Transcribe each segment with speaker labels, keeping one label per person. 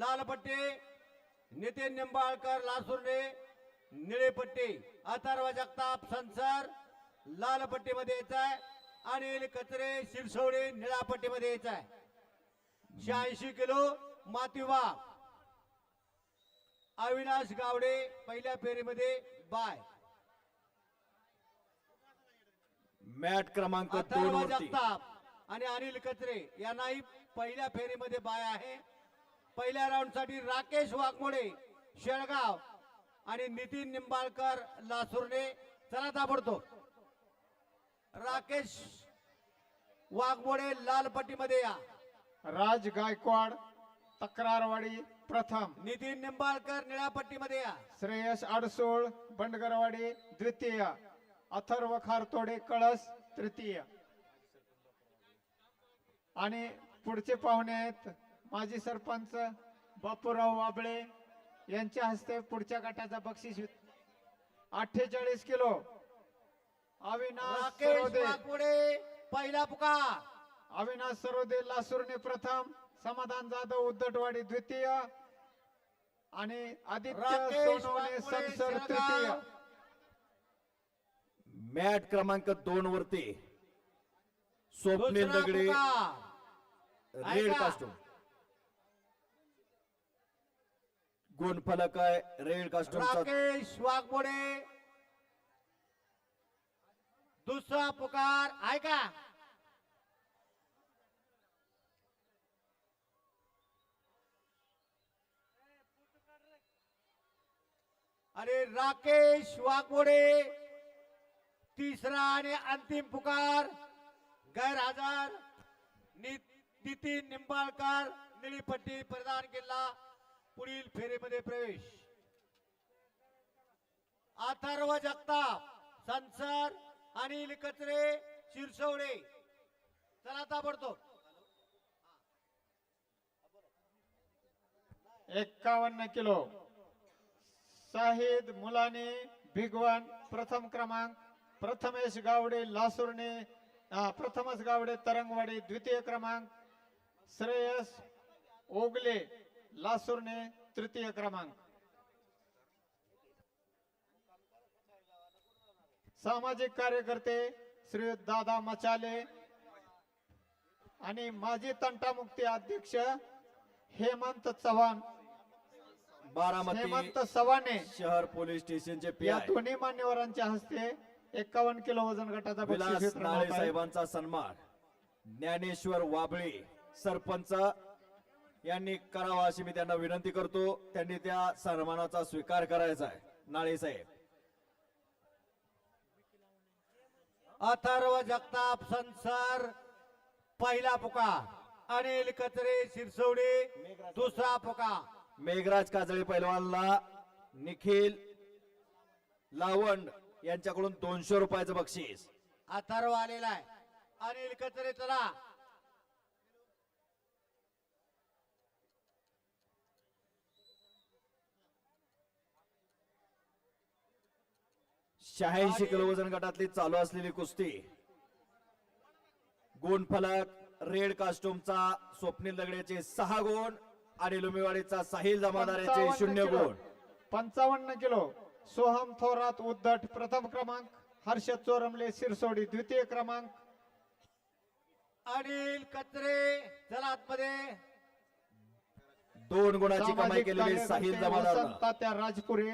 Speaker 1: लाल पट्टे नितीन निंबाळकर लासुर्डे निळे पट्टे अथर्व जगताप संसार लाल पट्टीमध्ये यायचं आहे अनिल कचरे शिरसोडे निळा पट्टीमध्ये यायचं आहे शहाऐंशी किलो मातीवा अविनाश गावडे पहिल्या फेरीमध्ये बाय.
Speaker 2: मॅट क्रमांक
Speaker 1: अथर्व जगताप आणि अनिल कचरे यांनाही पहिल्या फेरीमध्ये बाय आहे. पहिल्या राऊंडसाठी राकेश वाघमोडे शेळगाव आणि नितीन निंबाळकर लासुर्णे चला ताबडतोब. राकेश वाघमोडे लाल पट्टीमध्ये या.
Speaker 3: राज गायकवाड तक्रारवाडी प्रथम.
Speaker 1: नितीन निंबाळकर निळ्या पट्टीमध्ये या.
Speaker 3: श्रेयस आडसोळ बंडगरवाडी द्वितीय. अथर्व खारतोडे कळस तृतीय. आणि पुढचे पाहुणे आहेत माजी सरपंच बापूराव वाबळे यांच्या हस्ते पुढच्या गटाचा बक्षीस अठ्ठेचाळीस किलो. अविनाश
Speaker 1: पहिला पुकार.
Speaker 3: अविनाश सरोदे लासुर्णे प्रथम समाधान जाधव उद्धटवाडी द्वितीय आणि आदित्य सोनवणे संसर. तृतीय.
Speaker 2: मॅट क्रमांक दोन वरती. स्वप्नील दगडे. रेड. कास्टूम गुणफलक आहे रेड कास्टूमचा
Speaker 1: राकेश वाघमोडे. दुसरा पुकार ऐका. अरे राकेश वाघमोडे. तिसरा आणि अंतिम पुकार गैरहजर. नि- नितीन निंबाळकर निळीपट्टी प्रदान केला. पुढील फेरीमध्ये प्रवेश. अथर्व जगताप संसार अनिल कचरे शिरसवडे. चला ताबडतोब
Speaker 3: एक्कावन्न किलो. शाहिद मुलानी भिगवान प्रथम क्रमांक प्रथमेश गावडे लासुर्णे प्रथमच गावडे तरंगवाडी द्वितीय क्रमांक श्रेयस ओगले. लासुर्णे तृतीय क्रमांक. सामाजिक कार्यकर्ते श्री दादा मचाले आणि माजी तंटामुक्ती अध्यक्ष हेमंत चव्हाण.
Speaker 2: बारामती
Speaker 3: हेमंत सवाने
Speaker 2: शहर पोलीस स्टेशनचे
Speaker 3: या दोन्ही मान्यवरांच्या हस्ते एकावन्न किलो वजन गटाचा
Speaker 2: विलास नाळे. साहेबांचा सन्मान. ज्ञानेश्वर वाबळे सरपंच यांनी करावा अशी मी त्यांना विनंती करतो. त्यांनी त्या सन्मानाचा स्वीकार करायचा आहे. नाळे साहेब.
Speaker 1: अथर्व जगताप संसार पहिला पुका. अनिल कचरे शिरसवडे दुसरा पुका.
Speaker 2: मेघराज काजळे पैलवानला निखिल लावंड यांच्याकडून दोनशे रुपयाचं बक्षीस.
Speaker 1: अथर्व आलेला आहे. अनिल कचरे चला.
Speaker 2: शहाऐंशी किलो वजन गटातली चालू असलेली कुस्ती. गुणफलक रेड कास्टूमचा स्वप्नील दगडेचे सहा गुण आणि लुमिवाडीचा साहिल जमादार याचे
Speaker 3: 55
Speaker 2: शून्य. गुण.
Speaker 3: पंचावन्न किलो. सोहम थोरात उद्धट प्रथम क्रमांक हर्षद चोरमले सिरसोडी द्वितीय क्रमांक.
Speaker 1: अनिल कचरे चला आतमध्ये.
Speaker 2: दोन गुणाची कमाई केलेली साहिल जमादार
Speaker 3: तात्या राजपुरे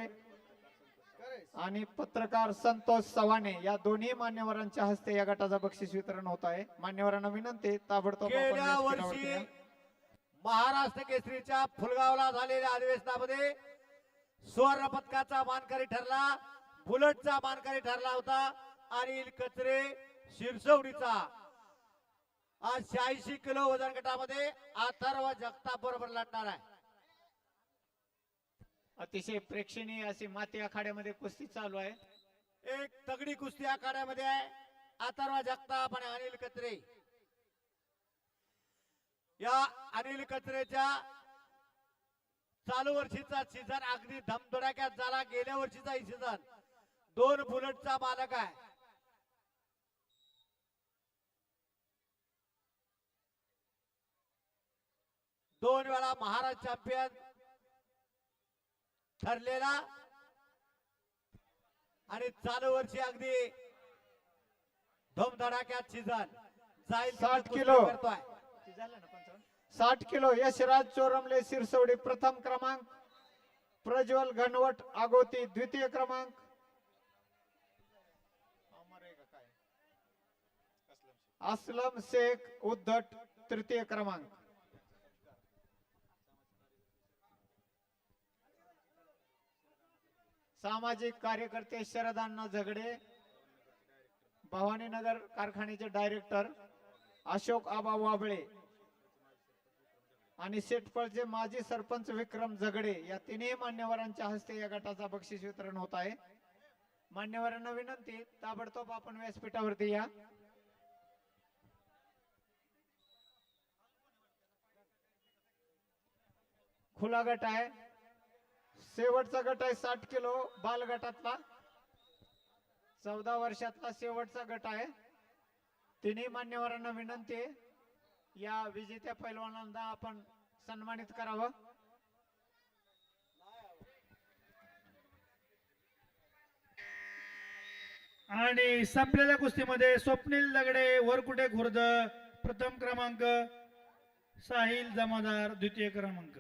Speaker 3: आणि पत्रकार संतोष चव्हाणे या दोन्ही मान्यवरांच्या हस्ते या गटाचा बक्षीस वितरण होत आहे. मान्यवरांना विनंती ताबडतोब आपण
Speaker 1: गेल्या
Speaker 3: व्यासपीठावरती
Speaker 1: वर्षी
Speaker 3: या.
Speaker 1: महाराष्ट्र केसरीच्या फुलगावला झालेल्या अधिवेशनामध्ये सुवर्ण पदकाचा मानकरी ठरला बुलेटचा मानकरी ठरला होता अनिल कचरे शिरसवडीचा. आज शहाऐंशी किलो वजन गटामध्ये अथर्व जगताप बरोबर लढणार आहे.
Speaker 3: अतिशय प्रेक्षणीय अशी माती आखाड्यामध्ये कुस्ती चालू आहे.
Speaker 1: एक तगडी कुस्ती आखाड्यामध्ये आहे. अथर्व जगताप आणि अनिल कत्रे. या अनिल कचरेच्या चालू वर्षीचा सीझन अगदी धमधडाक्यात झाला. गेल्या वर्षीचा सीझन दोन बुलेटचा मालक आहे. दोन वेळा महाराज चॅम्पियन ठरलेला आणि चालू वर्षी अगदी धुमधडाक्यात सीझन जाईल तिथे
Speaker 3: 60
Speaker 1: कुस्ती
Speaker 3: किलो.
Speaker 1: करतोय.
Speaker 3: साठ किलो. यशराज चोरमले सिरसवडी प्रथम क्रमांक. प्रज्वल घनवट आगोती द्वितीय क्रमांक. असलम शेख उद्धट तृतीय क्रमांक. सामाजिक कार्यकर्ते शरदांना झगडे भवानीनगर कारखान्याचे डायरेक्टर अशोक आबा वाबळे आणि सेटफळचे माजी सरपंच विक्रम झगडे या तिन्ही मान्यवरांच्या हस्ते या गटाचा बक्षीस वितरण होत आहे. मान्यवरांना विनंती ताबडतोब आपण व्यासपीठावरती या खुला गट आहे. शेवटचा गट आहे साठ किलो बाल गटातला चौदा वर्षातला शेवटचा गट आहे. तिन्ही मान्यवरांना विनंती आहे. या विजेत्या पैलवानांना आपण सन्मानित करावं.
Speaker 4: आणि संपलेल्या कुस्तीमध्ये स्वप्नील दगडे वरकुटे खुर्द? प्रथम क्रमांक साहिल जमादार द्वितीय क्रमांक.